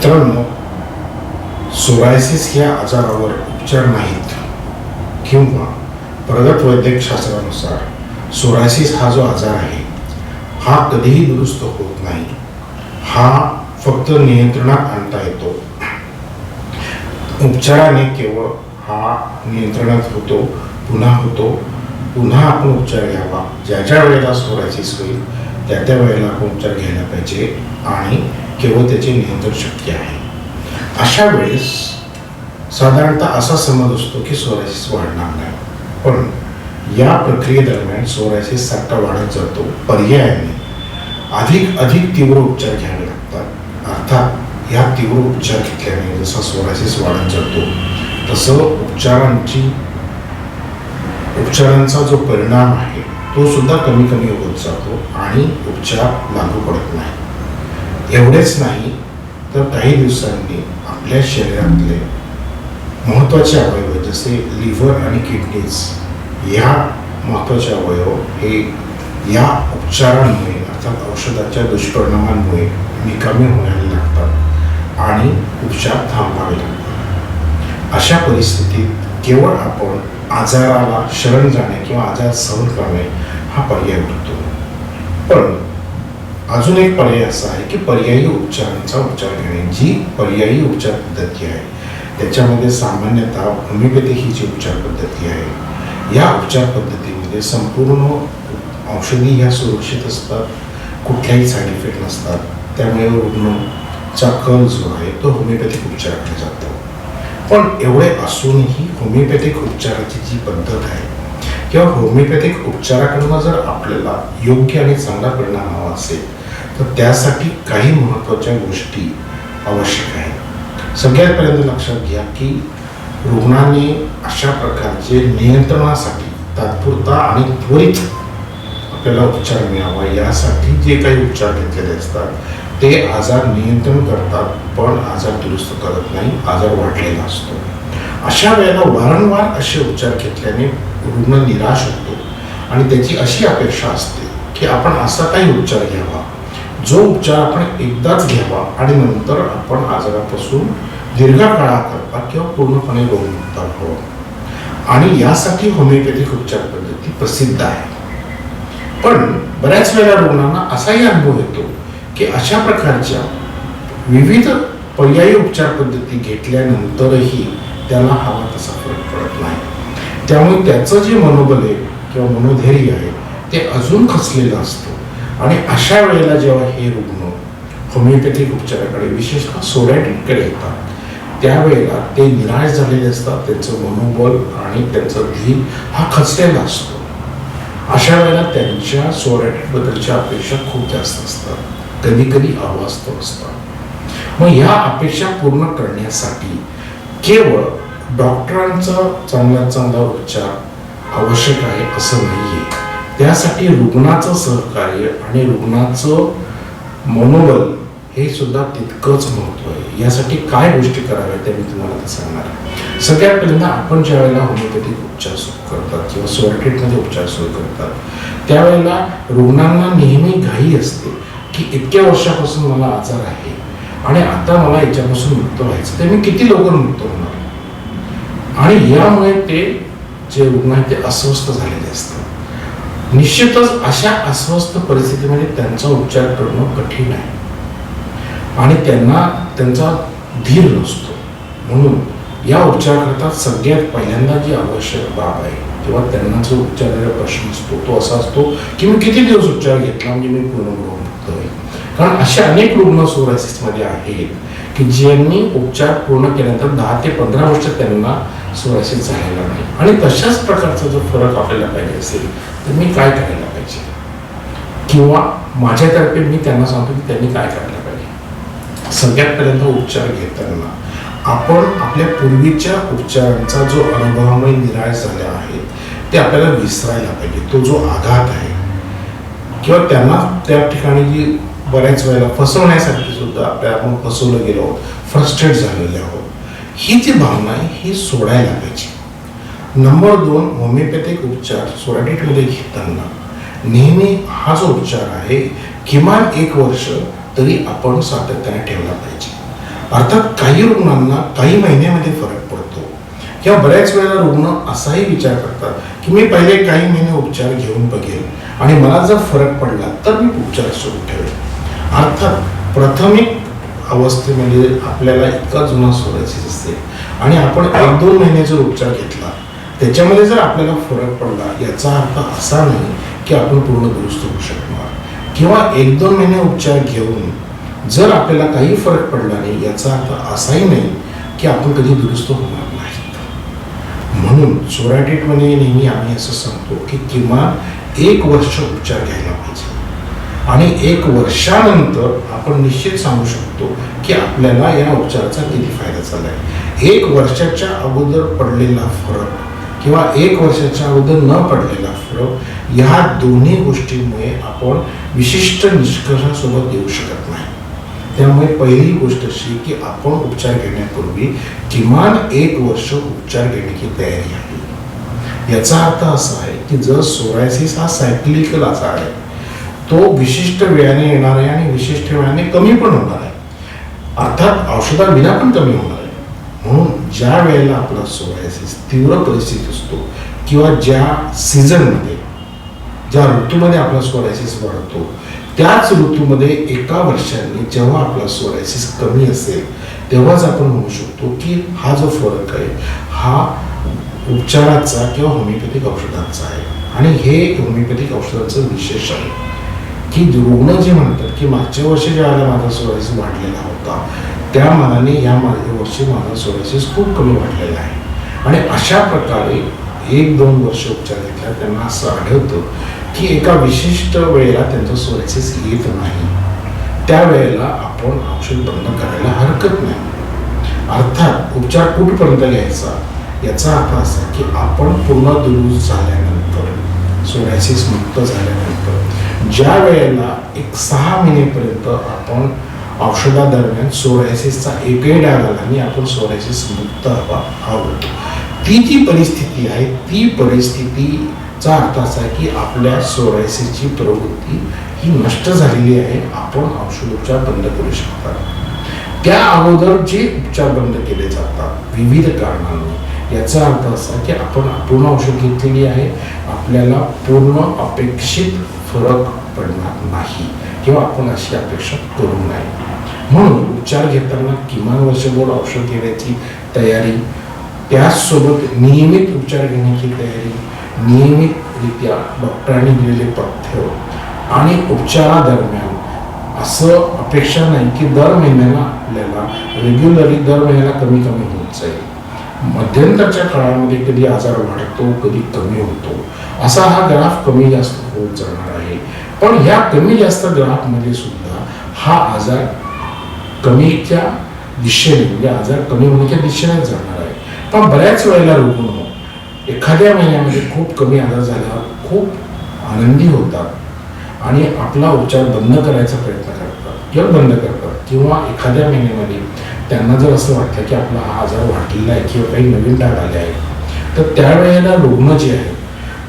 मित्रांनो सोरायसिस या आजारावर उपचार नाहीत. किंवा प्रगत वैद्यकशास्त्रानुसार सोरायसिस हा जो आजार आहे हा कधीही दुरुस्त होत नाही. हा फक्त नियंत्रणात आणता येतो. उपचाराने केवळ हा नियंत्रणात होतो पुन्हा होतो. पुन्हा आपण उपचार घ्यावा. ज्या ज्या वेळेला सोरायसिस होईल त्या त्या वेळेला आपण उपचार घ्यायला पाहिजे. आणि केवळ त्याचे नियंत्रण शक्य आहे. अशा वेळेस साधारणतः असा समज असतो की सोरायसिस वाढणार नाही. पण या प्रक्रियेदरम्यान सोरायसिस साठा वाढत जातो पर्यायाने. अधिक अधिक तीव्र उपचार घ्यावे लागतात. अर्थात या तीव्र उपचार घेतल्याने जसा सोरायसिस वाढत जातो तसं उपचारांची उपचारांचा जो परिणाम आहे तो सुद्धा कमी कमी होत जातो आणि उपचार लागू पडत नाही एवढेच नाही तर काही दिवसांनी आपल्या शरीरातले महत्त्वाचे अवयव जसे लिव्हर आणि किडनीज या महत्त्वाचे अवयव हे या उपचारांमुळे अर्थात औषधाच्या दुष्परिणामांमुळे निकामी व्हायला लागतात आणि उपचार थांबावे लागतात. अशा परिस्थितीत केवळ आपण आजाराला शरण जाणे किंवा आजार सहन करणे हा पर्याय उरतो पण अजून एक पर्याय असा आहे की पर्यायी उपचारांचा उपचार घेण्याची जी पर्यायी उपचार पद्धती आहे. त्याच्यामध्ये सामान्यतः होमिओपॅथी ही जी उपचार पद्धती आहे या उपचार पद्धतीमध्ये संपूर्ण औषधी ह्या सुरक्षित असतात कुठल्याही साईड इफेक्ट नसतात. त्यामुळे रुग्णचा कल जो आहे तो होमिओपॅथिक उपचाराकडे जातो. पण एवढे असूनही होमिओपॅथिक उपचाराची जी पद्धत आहे किंवा होमिओपॅथिक उपचाराकडनं जर आपल्याला योग्य आणि चांगला परिणाम हवा असेल तर त्यासाठी काही महत्त्वाच्या गोष्टी आवश्यक आहेत. सगळ्यात लक्षात घ्या की रुग्णाने अशा प्रकारचे नियंत्रणासाठी तात्पुरता आणि त्वरित आपल्याला उपचार मिळावा यासाठी जे काही उपचार घेतलेले असतात ते आजार नियंत्रण करतात पण आजार दुरुस्त करत नाही आजार वाढलेला असतो. अशा वेळेला वारंवार असे उपचार घेतल्याने रुग्ण निराश होतो आणि त्याची अशी अपेक्षा असते की आपण असा काही उपचार घ्यावा. जो उपचार आपण एकदाच घ्यावा आणि नंतर आपण आजारापासून दीर्घकाळाकरता किंवा पूर्णपणे रोगमुक्त व्हावं. आणि यासाठी होमिओपॅथिक उपचार पद्धती प्रसिद्ध आहे. पण बऱ्याच वेळा रुग्णांना असाही अनुभव येतो की अशा प्रकारच्या विविध पर्यायी उपचार पद्धती घेतल्यानंतरही त्याला हवा तसा फरक पडत नाही. त्यामुळे त्याचं जे मनोबल आहे किंवा मनोधैर्य आहे ते अजून खचलेलं असतं. आणि अशा वेळेला जेव्हा हे रुग्ण होमिओपॅथिक उपचाराकडे विशेषतः सोडॅटिककडे येतात त्यावेळेला ते निराश झालेले असतात त्यांचं मनोबल आणि त्यांचा धीर हा खचलेला असतो. अशा वेळेला त्यांच्या सोडॅटिकबद्दलच्या अपेक्षा खूप जास्त असतात. कधी कधी अवास्तव असतात. मग ह्या अपेक्षा पूर्ण करण्यासाठी केवळ डॉक्टरांचा चांगला चांगला उपचार आवश्यक आहे असं नाहीये. त्यासाठी रुग्णाचं सहकार्य आणि रुग्णाचं मनोबल हे सुद्धा तितकंच महत्त्व आहे. यासाठी काय गोष्टी कराव्या त्या मी तुम्हाला सांगणार आहे. सगळ्यात पहिल्यांदा आपण ज्या वेळेला होमिओपॅथिक उपचार सुरू करतात किंवा सोरटेटमध्ये उपचार सुरू करतात त्यावेळेला रुग्णांना नेहमी घाई असते की इतक्या वर्षापासून मला आजार आहे आणि आता मला याच्यापासून मुक्त व्हायचं. तर मी किती लवकर मुक्त होणार? आणि यामुळे ते जे रुग्ण आहेत ते अस्वस्थ झालेले असतात. निश्चितच अशा अस्वस्थ परिस्थितीमध्ये त्यांचा उपचार करणं कठीण आहे. आणि त्यांना त्यांचा धीर नसतो. म्हणून या उपचाराकरता सगळ्यात पहिल्यांदा जी आवश्यक बाब आहे किंवा त्यांना जो उपचाराचा प्रश्न असतो तो असा असतो की मी किती दिवस उपचार घेतला म्हणजे मी पूर्ण मुक्त कारण असे अनेक रुग्ण सोरायसिसमध्ये आहेत की ज्यांनी उपचार पूर्ण केल्यानंतर दहा ते पंधरा वर्ष त्यांना सोरायसिस झालेला नाही. आणि तशाच प्रकारचा जो फरक आपल्याला पाहिजे असेल तर मी काय करायला पाहिजे? किंवा माझ्यातर्फे मी त्यांना सांगतो की त्यांनी काय करायला पाहिजे? सगळ्यात पहिल्यांदा उपचार घेताना आपण आपल्या पूर्वीच्या उपचारांचा जो अनुभवामुळे निराश झाले आहे ते आपल्याला विसरायला पाहिजे. तो जो आघात आहे किंवा त्यांना त्या ठिकाणी जी बऱ्याच वेळेला फसवण्यासाठी सुद्धा आपल्या आपण फसवलं गेलो आहोत फ्रस्ट्रेट झालेले आहोत. ही जी भावना आहे ही सोडायला पाहिजे नंबर दोन होमिओपॅथिक उपचार सोराटिटमध्ये घेताना नेहमी हा जो उपचार आहे किमान एक वर्ष तरी आपण सातत्याने ठेवला पाहिजे. अर्थात काही रुग्णांना काही महिन्यामध्ये फरक पडतो. किंवा बऱ्याच वेळेला रुग्ण असाही विचार करतात की मी पहिले काही महिने उपचार घेऊन बघेल आणि मला जर फरक पडला तर मी उपचार सुरू ठेवेल. अर्थात प्राथमिक अवस्थेमध्ये म्हणजे आपल्याला इतका जुना सोडायची असते आणि आपण एक दोन महिने जर उपचार घेतला. त्याच्यामध्ये जर आपल्याला फरक पडला याचा अर्थ असा नाही की आपण पूर्ण दुरुस्त होऊ शकणार. किंवा एक दोन महिने उपचार घेऊन जर आपल्याला काही फरक पडला नाही याचा अर्थ असाही नाही की आपण कधी दुरुस्त होणार नाही म्हणून सोरायटिटमध्ये नेहमी आम्ही असं सांगतो की किमान एक वर्ष उपचार घ्यायला पाहिजे. आणि एक वर्षानंतर आपण निश्चित सांगू शकतो की आपल्याला या उपचाराचा किती फायदा झाला आहे एक वर्षाच्या अगोदर पडलेला फरक किंवा एक वर्षाच्या अगोदर न पडलेला फरक ह्या दोन्ही गोष्टींमुळे आपण विशिष्ट निष्कर्षासोबत येऊ शकत नाही. त्यामुळे पहिली गोष्ट अशी की आपण उपचार घेण्यापूर्वी किमान एक वर्ष उपचार घेण्याची तयारी आहे. याचा अर्थ असा आहे की जर सोरायसिस हा सायक्लिकल आजार आहे तो विशिष्ट वेळाने येणार आहे आणि विशिष्ट वेळाने कमी पण होणार आहे. अर्थात औषधाविना पण कमी होणार आहे. म्हणून ज्या वेळेला आपला सोरायसिस तीव्र परिस्थिती असतो किंवा ज्या सीझनमध्ये ज्या ऋतूमध्ये आपला सोरायसिस वाढतो त्याच ऋतूमध्ये एका वर्षाने जेव्हा आपला सोरायसिस कमी असेल तेव्हाच आपण म्हणू शकतो की हा जो फरक आहे हा उपचाराचा किंवा होमिओपॅथिक औषधांचा आहे. आणि हे होमिओपॅथिक औषधांचं विशेष आहे. की रुग्ण जे म्हणतात की मागच्या वर्षी ज्यावेळेला माझा सोरायसिस वाढलेला होता त्या मानाने या मागच्या वर्षी माझा सोरायसिस खूप कमी वाढलेला आहे. आणि अशा प्रकारे एक दोन वर्ष उपचार घेतला त्यांना असं आढळतं की एका विशिष्ट वेळेला त्यांचा सोरायसिस येत नाही. त्यावेळेला आपण औषध बंद करायला हरकत नाही. अर्थात उपचार कुठपर्यंत घ्यायचा? याचा अर्थ असा की आपण पूर्ण दुरुस्त झाल्यानंतर सोरायसिस मुक्त झाल्यानंतर ज्या वेळेला एक सहा महिनेपर्यंत आपण औषधादरम्यान सोरायसिसचा एकही डाग आला आणि आपण सोरायसिस मुक्त हवा आहोत. ती जी परिस्थिती आहे ती परिस्थितीचा अर्थ असा आहे की आपल्या सोरायसिसची प्रवृत्ती ही नष्ट झालेली आहे आपण औषधोपचार बंद करू शकतात त्या अगोदर जे उपचार बंद केले जातात विविध कारणांनी याचा अर्थ असा की आपण पूर्ण औषध घेतलेली आहे आपल्याला पूर्ण अपेक्षित फरक पडणार नाही किंवा आपण अशी अपेक्षा करू नये म्हणून उपचार घेताना किमान वर्षभर औषध घेण्याची तयारी त्याचसोबत नियमित उपचार घेण्याची तयारी नियमितरित्या डॉक्टरांनी दिलेले पथ्य आणि उपचारादरम्यान असं अपेक्षा नाही की दर महिन्याला आपल्याला रेग्युलरली दर महिन्याला कमी कमी होत जाईल. मध्यंतरच्या काळामध्ये कधी आजार वाढतो कधी कमी होतो. असा हा ग्राफ कमी जास्त होत जाणार आहे. पण ह्या कमी जास्त ग्राफमध्ये सुद्धा हा आजार कमीच्या दिशेने म्हणजे आजार कमी होण्याच्या दिशेने जाणार आहे. पण बऱ्याच वेळेला रुग्ण एखाद्या महिन्यामध्ये खूप कमी आजार झाल्यावर खूप आनंदी होतात आणि आपला उपचार बंद करायचा प्रयत्न करतात. किंवा बंद करतात. किंवा एखाद्या महिन्यामध्ये त्यांना जर असं वाटतं की आपला हा आजार वाढलेला आहे किंवा काही नवीन डाग आले आहे तर त्यावेळेला रुग्ण जे आहे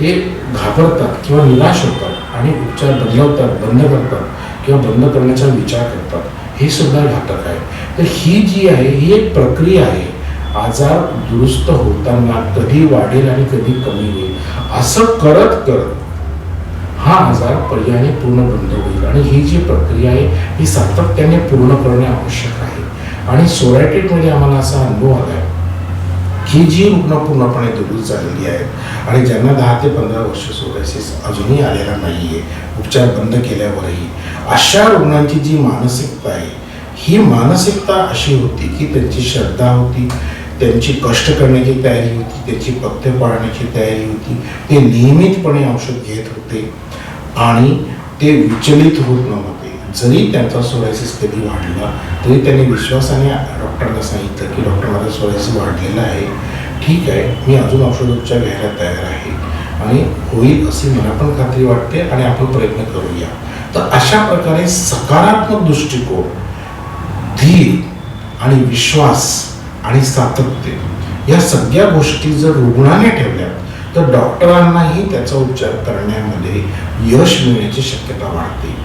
ते घाबरतात किंवा निराश होतात. आणि उपचार बदलवतात बंद करतात किंवा बंद करण्याचा विचार करतात. हे सुद्धा घातक आहे. तर ही जी आहे ही एक प्रक्रिया आहे. आजार दुरुस्त होताना कधी वाढेल आणि कधी कमी होईल असं करत करत हा आजार पर्यायाने पूर्ण बंद होईल. आणि ही जी प्रक्रिया आहे ही सातत्याने पूर्ण करणे आवश्यक आहे. आणि सोरायटिकमध्ये आम्हाला असा अनुभव आला आहे ही जी रुग्ण पूर्णपणे दुरुस्त झालेली आहेत आणि ज्यांना दहा ते पंधरा वर्ष सोरायसिस अजूनही आलेला नाही आहे उपचार बंद केल्यावरही अशा रुग्णांची जी मानसिकता आहे ही मानसिकता अशी होती की त्यांची श्रद्धा होती त्यांची कष्ट करण्याची तयारी होती त्यांची पथ्य पाळण्याची तयारी होती ते नियमितपणे औषध घेत होते आणि ते विचलित होत नव्हते. जरी त्यांचा सोरायसिस कधी वाढला तरी त्यांनी विश्वासाने डॉक्टरांना सांगितलं की डॉक्टर माझा सोरायसिस वाढलेला आहे. ठीक आहे मी अजून औषधोपचार घ्यायला तयार आहे. आणि होईल अशी मला पण खात्री वाटते आणि आपण प्रयत्न करूया. तर अशा प्रकारे सकारात्मक दृष्टिकोन धीर आणि विश्वास आणि सातत्य या सगळ्या गोष्टी जर रुग्णाने ठेवल्या तर डॉक्टरांनाही त्याचा उपचार करण्यामध्ये यश मिळण्याची शक्यता वाढते.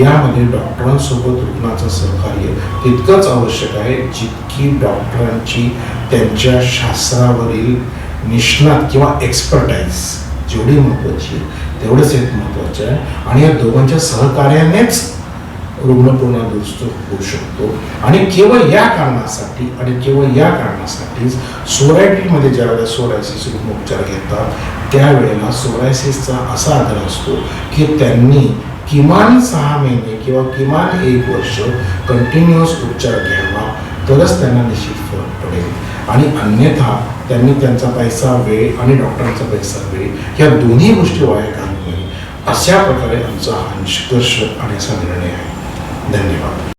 यामध्ये डॉक्टरांसोबत रुग्णाचं सहकार्य तितकंच आवश्यक आहे जितकी डॉक्टरांची त्यांच्या शास्त्रावरील निष्णात किंवा एक्सपर्टाईज जेवढी महत्त्वाची तेवढंच एक महत्त्वाचं आहे. आणि या दोघांच्या सहकार्यानेच रुग्ण पूर्ण दुरुस्त होऊ शकतो. आणि केवळ या कारणासाठी आणि केवळ या कारणासाठीच सोरायटीमध्ये ज्यावेळेला सोरायसिस रुग्ण उपचार घेतात त्यावेळेला सोरायसिसचा असा आधार असतो की त्यांनी किमान सहा महिने किंवा किमान एक वर्ष कंटिन्युअस उपचार घ्यावा तरच त्यांना निश्चित फरक पडेल. आणि अन्यथा त्यांनी त्यांचा पैसा वेळ आणि डॉक्टरांचा पैसा वेळ या दोन्ही गोष्टी वाया घालू नये. अशा प्रकारे आमचा हा निष्कर्ष आणि असा निर्णय आहे. धन्यवाद.